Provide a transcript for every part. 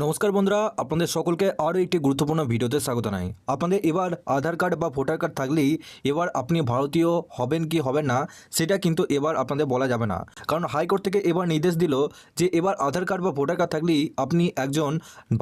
নমস্কার বন্ধুরা, আপনাদের সকলকে আরও একটি গুরুত্বপূর্ণ ভিডিওতে স্বাগত জানাই। আপনাদের এবার আধার কার্ড বা ভোটার কার্ড থাকলেই এবার আপনি ভারতীয় হবেন কি হবেন না, সেটা কিন্তু এবার আপনাদের বলা যাবে না। কারণ হাইকোর্ট থেকে এবার নির্দেশ দিল যে এবার আধার কার্ড বা ভোটার কার্ড থাকলেই আপনি একজন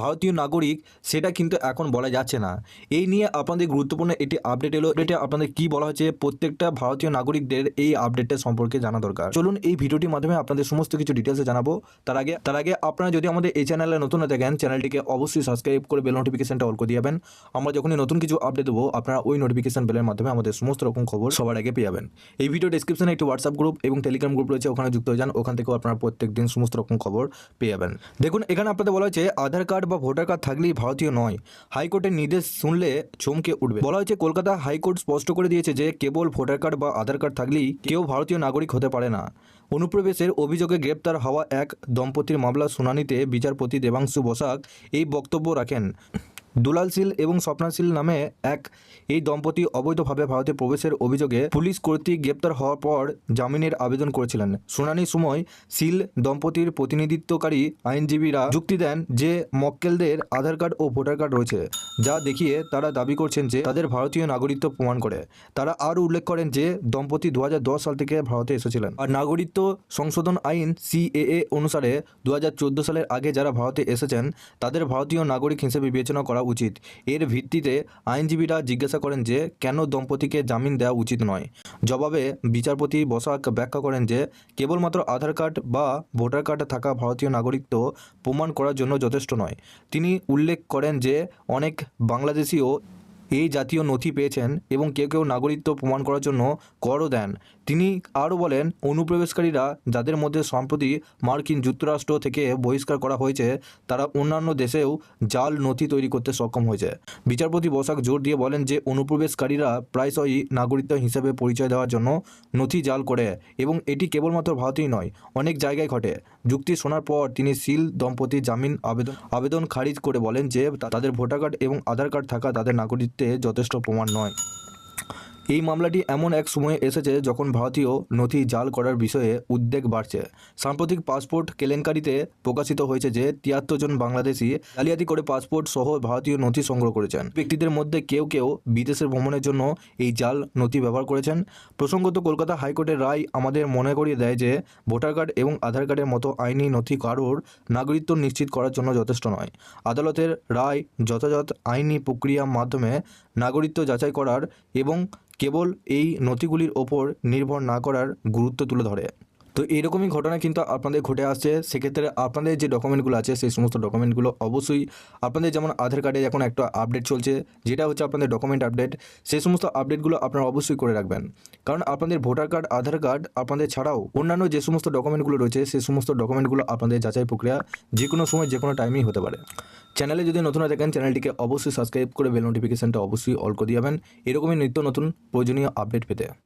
ভারতীয় নাগরিক, সেটা কিন্তু এখন বলা যাচ্ছে না। এই নিয়ে আপনাদের গুরুত্বপূর্ণ একটি আপডেট এলো, এটা আপনাদের কি বলা হচ্ছে প্রত্যেকটা ভারতীয় নাগরিকদের এই আপডেটটা সম্পর্কে জানা দরকার। চলুন এই ভিডিওটির মাধ্যমে আপনাদের সমস্ত কিছু ডিটেলসে জানাব। তার আগে তার আগে আপনারা যদি আমাদের এই চ্যানেলে নতুন হয়ে থাকেন চ্যানেলটিকে অবশ্যই সাবস্ক্রাইব করে বেল নোটিফিকেশনটা অল করে দিয়ে যাবেন। আমরা যখনই নতুন কিছু আপডেট দেবো, আপনারা ওই নোটিফিকেশন বেলের মাধ্যমে আমাদের সমস্ত রকম খবর সবার আগে পেয়ে যাবেন। এই ভিডিও ডিসক্রিপশনে একটি হোয়াটসঅ্যাপ গ্রুপ এবং টেলিগ্রাম গ্রুপ রয়েছে, ওখানে যুক্ত হয়ে যান। ওখান থেকেও আপনারা প্রত্যেক দিন সমস্ত রকম খবর পেয়ে যাবেন। দেখুন, এখানে আপনাদের বলা হয়েছে, আধার কার্ড বা ভোটার কার্ড থাকলেই ভারতীয় নয়। হাইকোর্টের নির্দেশ শুনলে চমকে উঠবে। বলা হয়েছে, কলকাতা হাইকোর্ট স্পষ্ট করে দিয়েছে যে, কেবল ভোটার কার্ড বা আধার কার্ড থাকলেই কেউ ভারতীয় নাগরিক হতে পারে না। অনুপ্রবেশের অভিযোগে গ্রেপ্তার হওয়া এক দম্পতির মামলার শুনানিতে বিচারপতি দেবাংশু বসাক এই বক্তব্য রাখেন। দুলাল এবং স্বপ্নাশীল নামে এক এই দম্পতি অবৈধভাবে ভারতে প্রবেশের অভিযোগে পুলিশ কর্তৃক গ্রেপ্তার হওয়ার পর জামিনের আবেদন করেছিলেন। শুনানির সময় শীল দম্পতির প্রতিনিধিত্বকারী আইনজীবীরা যুক্তি দেন যে মক্কেলদের আধার কার্ড ও ভোটার কার্ড রয়েছে, যা দেখিয়ে তারা দাবি করছেন যে তাদের ভারতীয় নাগরিকত্ব প্রমাণ করে। তারা আরও উল্লেখ করেন যে দম্পতি দু হাজার দশ সাল থেকে ভারতে এসেছিলেন। আর নাগরিকত্ব সংশোধন আইন সিএএ অনুসারে দু হাজার চোদ্দ সালের আগে যারা ভারতে এসেছেন, তাদের ভারতীয় নাগরিক হিসেবে বিবেচনা করা উচিত। এর ভিত্তিতে আইনজীবীরা জিজ্ঞাসা করেন যে, কেন দম্পতিকে জামিন দেওয়া উচিত নয়? জবাবে বিচারপতি বসাক ব্যাখ্যা করেন যে, কেবলমাত্র আধার কার্ড বা ভোটার কার্ডে থাকা ভারতীয় নাগরিকত্ব প্রমাণ করার জন্য যথেষ্ট নয়। তিনি উল্লেখ করেন যে, অনেক বাংলাদেশিও এই জাতীয় নথি পেয়েছেন এবং কেউ কেউ নাগরিকত্ব প্রমাণ করার জন্য করও দেন। তিনি আরও বলেন, অনুপ্রবেশকারীরা যাদের মধ্যে সম্প্রতি মার্কিন যুক্তরাষ্ট্র থেকে বহিষ্কার করা হয়েছে, তারা অন্যান্য দেশেও জাল নথি তৈরি করতে সক্ষম হয়েছে। বিচারপতি বসাক জোর দিয়ে বলেন যে, অনুপ্রবেশকারীরা প্রায়শই নাগরিকত্ব হিসেবে পরিচয় দেওয়ার জন্য নথি জাল করে এবং এটি কেবলমাত্র ভারতেই নয়, অনেক জায়গায় ঘটে। যুক্তি শোনার পর তিনি সিল দম্পতি জামিন আবেদন আবেদন খারিজ করে বলেন যে, তাদের ভোটার কার্ড এবং আধার কার্ড থাকা তাদের নাগরিকত্বে যথেষ্ট প্রমাণ নয়। এই মামলাটি এমন এক সময়ে এসেছে যখন ভারতীয় নথি জাল করার বিষয়ে উদ্বেগ বাড়ছে। সাম্প্রতিক পাসপোর্ট কেলেঙ্কারিতে প্রকাশিত হয়েছে যে তিয়াত্তর জন বাংলাদেশি জালিয়াতি করে পাসপোর্ট সহ ভারতীয় নথি সংগ্রহ করেছেন। ব্যক্তিদের মধ্যে কেউ কেউ বিদেশের ভ্রমণের জন্য এই জাল নথি ব্যবহার করেছেন। প্রসঙ্গত, কলকাতা হাইকোর্টের রায় আমাদের মনে করিয়ে দেয় যে ভোটার কার্ড এবং আধার কার্ডের মতো আইনি নথি কারোর নাগরিকত্ব নিশ্চিত করার জন্য যথেষ্ট নয়। আদালতের রায় যথাযথ আইনি প্রক্রিয়ার মাধ্যমে নাগরিকত্ব যাচাই করার এবং কেবল এই নথিগুলির ওপর নির্ভর না করার গুরুত্ব তুলে ধরে। তো এরকমই ঘটনা কিন্তু আপনাদের ঘটে আসছে। সেক্ষেত্রে আপনাদের যে ডকুমেন্টগুলো আছে, সেই সমস্ত ডকুমেন্টগুলো অবশ্যই আপনাদের যেমন আধার কার্ডে এখন একটা আপডেট চলছে, যেটা হচ্ছে আপনাদের ডকুমেন্ট আপডেট সেই সমস্ত আপডেটগুলো আপনারা অবশ্যই করে রাখবেন। কারণ আপনাদের ভোটার কার্ড আধার কার্ড আপনাদের ছাড়াও অন্যান্য যে সমস্ত ডকুমেন্টগুলো রয়েছে, সেই সমস্ত ডকুমেন্টগুলো আপনাদের যাচাই প্রক্রিয়া যে কোনো সময় যে কোনো টাইমেই হতে পারে। চ্যানেলে যদি নতুন থাকেন, চ্যানেলটিকে অবশ্যই সাবস্ক্রাইব করে বেল নোটিফিকেশানটা অবশ্যই অল করে যাবেন এরকমই নিত্য নতুন প্রয়োজনীয় আপডেট পেতে।